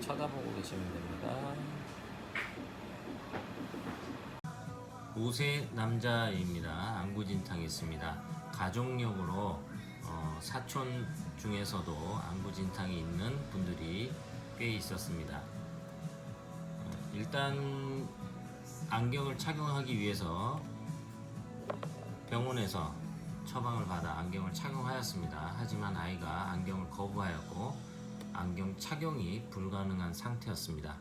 쳐다보고 계시면 됩니다. 5세 남자입니다. 안구진탕이 있습니다. 가족력으로 어, 사촌 중에서도 안구진탕이 있는 분들이 꽤 있었습니다. 어, 일단 안경을 착용하기 위해서 병원에서 처방을 받아 안경을 착용하였습니다. 하지만 아이가 안경을 거부하였고 안경 착용이 불가능한 상태였습니다.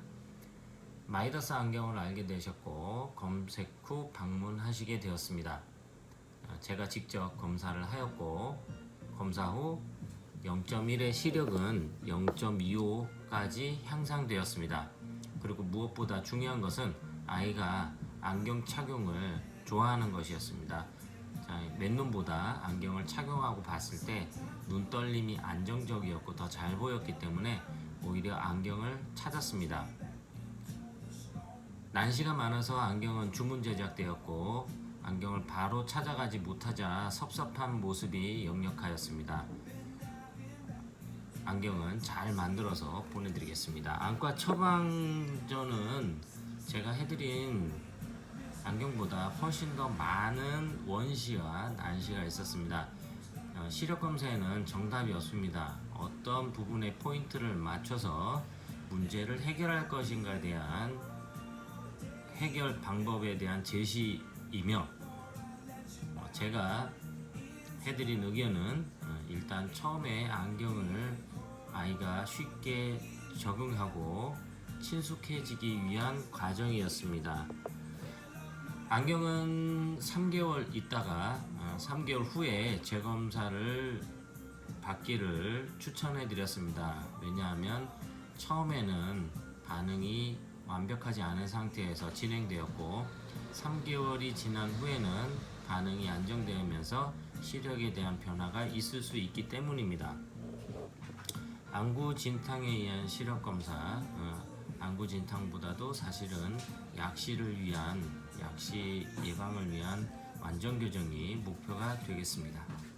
마이더스 안경을 알게 되셨고 검색 후 방문하시게 되었습니다. 어, 제가 직접 검사를 하였고 검사 후 0.1의 시력은 0.25까지 향상되었습니다. 그리고 무엇보다 중요한 것은 아이가 안경 착용을 좋아하는 것이었습니다. 자, 맨눈보다 안경을 착용하고 봤을 때 눈떨림이 안정적이었고 더 잘 보였기 때문에 오히려 안경을 찾았습니다. 난시가 많아서 안경은 주문 제작되었고 안경을 바로 찾아가지 못하자 섭섭한 모습이 역력하였습니다. 안경은 잘 만들어서 보내드리겠습니다. 안과 처방전은 제가 해드린 안경보다 훨씬 더 많은 원시와 난시가 있었습니다. 어, 시력 검사에는 정답이 없습니다. 어떤 부분에 포인트를 맞춰서 문제를 해결할 것인가에 대한 해결 방법에 대한 제시이며 어, 제가 해드린 의견은 어, 일단 처음에 안경을 아이가 쉽게 적응하고 친숙해지기 위한 과정이었습니다. 안경은 3개월 있다가 어, 3개월 후에 재검사를 받기를 추천해 드렸습니다. 왜냐하면 처음에는 반응이 완벽하지 않은 상태에서 진행되었고 3개월이 지난 후에는 반응이 안정되면서 시력에 대한 변화가 있을 수 있기 때문입니다. 안구 진탕에 의한 시력 검사, 어, 안구 진탕보다도 사실은 약시를 위한 약시 예방을 위한 완전 교정이 목표가 되겠습니다.